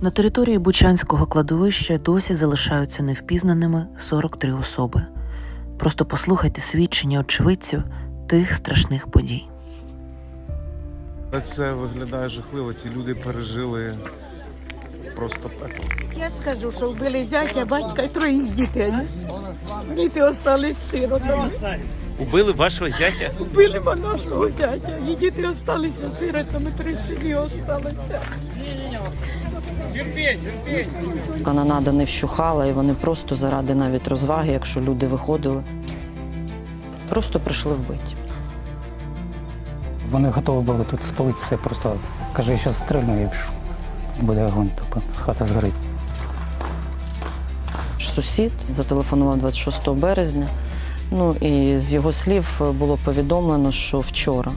На території Бучанського кладовища досі залишаються невпізнаними 43 особи. Просто послухайте свідчення очевидців тих страшних подій. Це виглядає жахливо. Ці люди пережили просто пекло. Я скажу, що вбили зятя, батька і троїх дітей. Діти остались сиротами. Убили вашого зятя? Вбили ми нашого зятя. І діти осталися сиротами, три сім'ї осталися. Канонада не вщухала, і вони просто заради навіть розваги, якщо люди виходили, просто прийшли вбити. Вони готові були тут спалити все, просто каже, що стрільну і пш, буде огонь, тупо хата згорить. Сусід зателефонував 26 березня. Ну і з його слів було повідомлено, що вчора,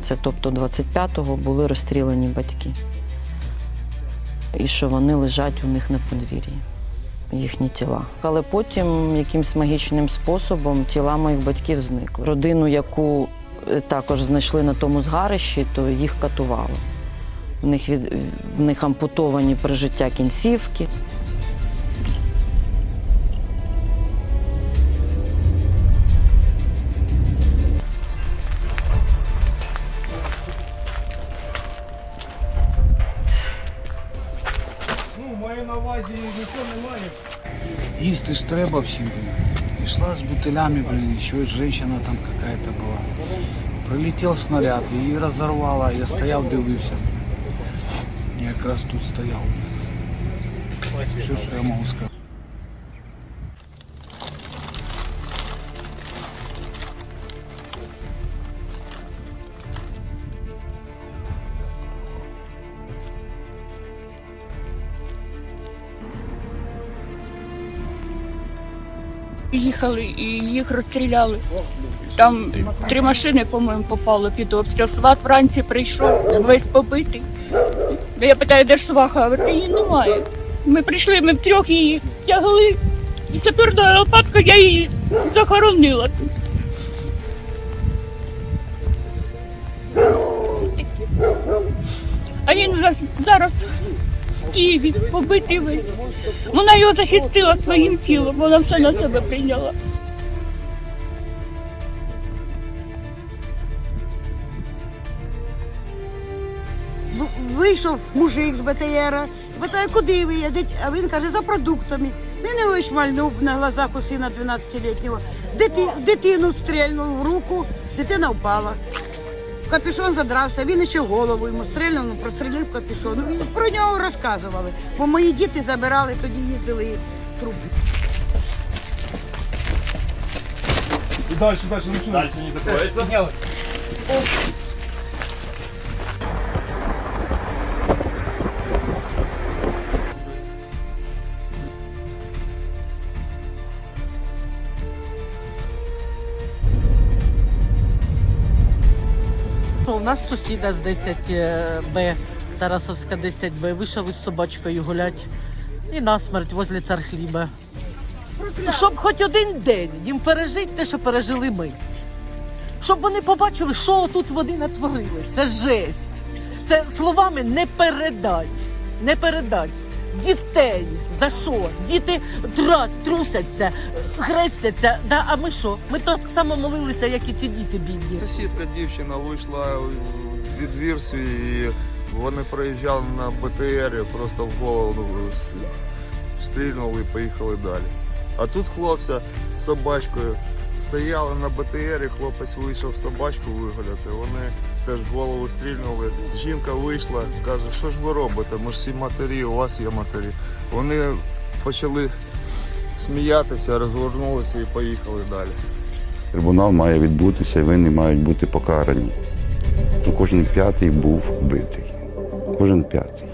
це тобто 25-го, були розстріляні батьки. І що вони лежать у них на подвір'ї, їхні тіла. Але потім якимсь магічним способом тіла моїх батьків зникли. Родину, яку е, також знайшли на тому згарищі, то їх катували. В них, від, в них ампутовані при життя кінцівки. Їсти ж треба всім. блін. Ішла з бутилями, блин, еще и женщина там какая-то была. Прилетел снаряд, її розорвало, я стояв, дивився. блін. Я якраз тут стояв. Все, що я можу сказати. Їхали і їх розстріляли. Там три машини, по-моєму, попало під обстріл. Сват вранці прийшов, весь побитий. Я питаю, де ж сваха? Говорить, її немає. Ми прийшли, ми втрьох її тягли. І саперною лопаткою я її захоронила. А він вже зараз Києві побитий весь. Вона його захистила своїм тілом, вона все на себе прийняла. Вийшов мужик з БТРа, питає, куди ви їдете? А він каже, за продуктами. Він його шмальнув на глазах у сина 12-літнього. Дити, дитину стрельнув в руку, дитина впала. Капюшон задрався, він іще голову йому стрельнув, ну, прострілив капюшон. Ну, і про нього розказували. Бо мої діти забирали, тоді їздили і трупи. У нас сусіда з 10Б, Тарасовська 10Б, вийшов із собачкою гулять і насмерть возле цархліба. Щоб хоч один день їм пережити те, що пережили ми. Щоб вони побачили, що тут вони натворили. Це жесть. Це словами не передать. Не передать. Дітей за що? Діти трусяться, хрестяться. Да, а ми що? Ми так само молилися, як і ці діти бідні. Сусідка дівчина вийшла від двір свій і вони проїжджали на БТРі, просто в голову стрільнули і поїхали далі. А тут хлопця з собачкою стояли на БТРі, хлопець вийшов собачку вигуляти. Вони теж в голову стрільнули. Жінка вийшла, каже, що ж ви робите? Ми ж всі матері, у вас є матері. Вони почали сміятися, розгорнулися і поїхали далі. Трибунал має відбутися і винні мають бути покарані. Ну, Кожен п'ятий був вбитий. Кожен п'ятий.